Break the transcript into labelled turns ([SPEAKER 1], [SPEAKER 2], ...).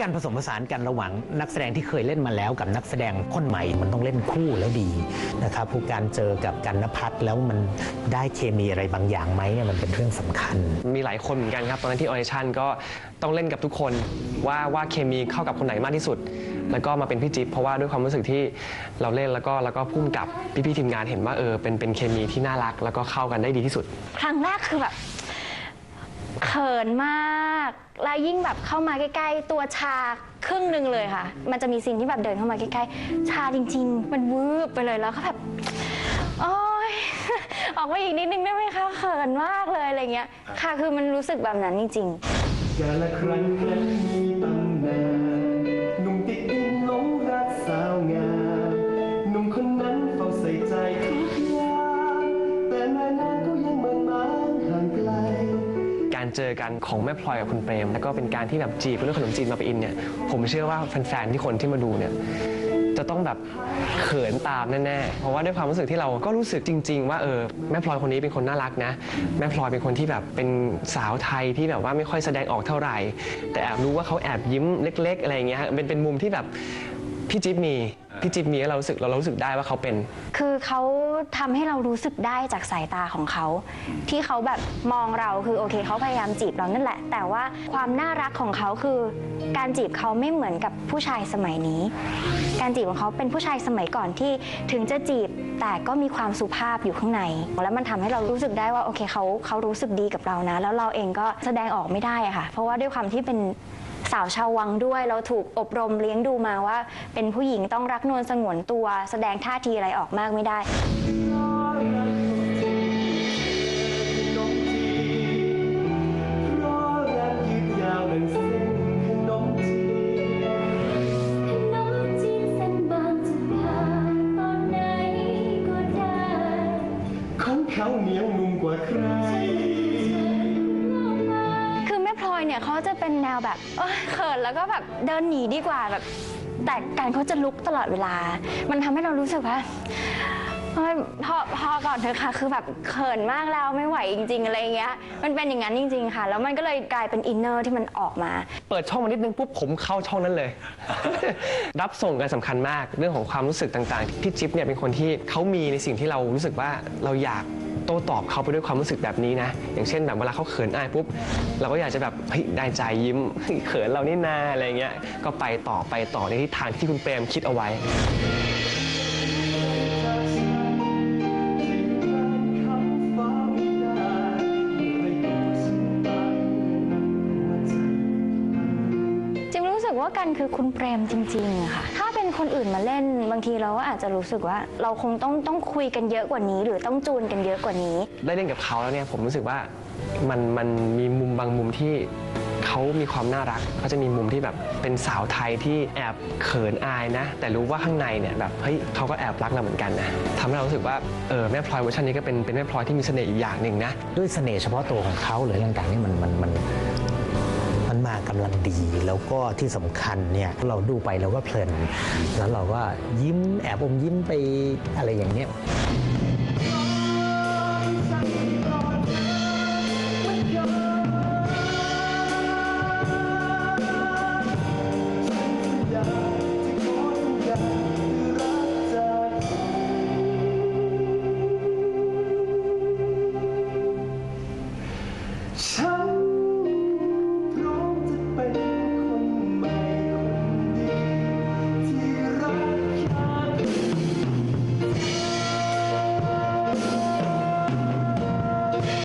[SPEAKER 1] การผสมผสานกันระหว่างนักแสดงที่เคยเล่นมาแล้วกับนักแสดงคนใหม่มันต้องเล่นคู่แล้วดีนะครับผู้การเจอกับกันนพัฒน์แล้วมันได้เคมีอะไรบางอย่างไหมเนี่ยมันเป็นเรื่องสำคัญ
[SPEAKER 2] มีหลายคนเหมือนกันครับตอนนั้นที่ออเดชั่นก็ต้องเล่นกับทุกคนว่าว่าเคมีเข้ากับคนไหนมากที่สุด แล้วก็มาเป็นพี่จิ๊บเพราะว่าด้วยความรู้สึกที่เราเล่นแล้วก็แล้วก็พุ่มกับพี่ๆทีมงานเห็นว่าเออเป็นเป็นเคมีที่น่ารัก แล้วก็เข้ากันได้ดีที่สุด
[SPEAKER 3] ครั้งแรกคือแบบ เขินมาก แล้วยิ่งแบบเข้ามาใกล้ ๆ ตัวชาครึ่งหนึ่งเลยค่ะ มันจะมีซีนที่แบบเดินเข้ามาใกล้ๆ ชาจริง ๆ มันวืบไปเลยแล้วก็แบบ โอ๊ย ออกมาอีกนิดนึงได้ไหมคะเขินมากเลยอะไรเงี้ย ค่ะ คือมันรู้สึกแบบนั้นจริงๆ
[SPEAKER 4] กาละครั้ง เจอกัน
[SPEAKER 2] ของแม่พลอยกับคุณเปรม แล้วก็เป็นการที่แบบจีบเรื่องขนมจีนมาไปอินเนี่ยผมเชื่อว่าแฟนๆที่คนที่มาดูเนี่ยจะต้องแบบเขินตามแน่ๆ เพราะว่าด้วยความรู้สึกที่เราก็รู้สึกจริง ๆ ว่าเออแม่พลอยคนนี้เป็นคนน่ารักนะ แม่พลอยเป็นคนที่แบบเป็นสาวไทยที่แบบว่าไม่ค่อยแสดงออกเท่าไหร่ แต่แอบรู้ว่าเขาแอบยิ้มเล็ก ๆ อะไรอย่างเงี้ยเป็นเป็นมุมที่แบบพี่จิ๊บมี พี่จิ๊บมีแล้วเรารู้สึกเรารู้สึกได้ว่าเขาเป็น
[SPEAKER 3] คือเขาทำให้เรารู้สึกได้จากสายตาของเขา ที่เขาแบบมองเราคือโอเคเขาพยายามจีบเรานั่นแหละ แต่ว่าความน่ารักของเขาคือ การจีบเขาไม่เหมือนกับผู้ชายสมัยนี้ การจีบของเขาเป็นผู้ชายสมัยก่อนที่ถึงจะจีบแต่ก็มีความสุภาพอยู่ข้างใน แล้วมันทำให้เรารู้สึกได้ว่าโอเคเขาเขารู้สึกดีกับเรานะ แล้วเราเองก็แสดงออกไม่ได้อะค่ะ เพราะว่าด้วยความที่เป็น สาวชาววังด้วย เราถูกอบรมเลี้ยงดูมาว่า เป็นผู้หญิงต้องรักนวลสงวนตัว แสดงท่าทีอะไรออกมากไม่ได้
[SPEAKER 4] เพราเขา
[SPEAKER 5] งจะผ่านตอนไหนก็ได้
[SPEAKER 4] ของเหนียวนุ่มกว่าใคร
[SPEAKER 3] เนี่ยเขาจะเป็นแนวแบบเอ้ยเขินแล้วก็แบบเดินหนีดีกว่าแบบ แต่การเขาจะลุกตลอดเวลา มันทำให้เรารู้สึกว่าเฮ้ยพอพอก่อนเถอะค่ะ คือแบบเขินมากแล้วไม่ไหวจริง ๆ อะไรเงี้ย มันเป็นอย่างนั้นจริง ๆ ค่ะ แล้วมันก็เลยกลายเป็นอินเนอร์ที่มันออกมา
[SPEAKER 2] เปิดช่องมานิดนึงปุ๊บผมเข้าช่องนั้นเลย รับส่งกันสำคัญมากเรื่องของความรู้สึกต่างๆ พี่จิ๊บเนี่ยเป็นคนที่เขามีในสิ่งที่เรารู้สึกว่าเราอยาก ต้ตอบเขาไปด้วยความรู้สึกแบบนี้นะ อย่างเช่นแบบเวลาเขาเขินอายปุ๊บ เราก็อยากจะแบบเฮ้ยได้ใจยิ้มเขินเรานี่นาอะไรเงี้ย ก็ไปต่อไปต่อในทิศทางที่คุณเปรมคิดเอาไว้
[SPEAKER 3] จิมรู้สึกว่ากันคือคุณเปรมจริงๆอะค่ะ ถ้า เป็นคนอื่นมาเล่น บางทีเราก็อาจจะรู้สึกว่า เราคงต้องต้องคุยกันเยอะกว่านี้ หรือต้องจูนกันเยอะกว่านี้
[SPEAKER 2] ได้เล่นกับเขาแล้วเนี่ยผมรู้สึกว่ามันมันมีมุมบางมุมที่เขามีความน่ารักเขาจะมีมุมที่แบบเป็นสาวไทยที่แอบเขินอายนะ แต่รู้ว่าข้างในเนี่ยแบบเฮ้ยเขาก็แอบรักเราเหมือนกันนะทำให้เรารู้สึกว่าเออแม่พลอยเวอร์ชันนี้ก็เป็นเป็นแม่พลอยที่มีเสน่ห์อีกอย่างหนึ่งนะ
[SPEAKER 1] ด้วยเสน่ห์เฉพาะตัวของเขาหรืออะไรต่างๆนี่มันมันมันมันมา กำลังดี แล้วก็ที่สำคัญเนี่ยเราดูไปเราก็เพลิน แล้วเราก็ยิ้มแอบอมยิ้มไปอะไรอย่างเงี้ย
[SPEAKER 4] ฉัน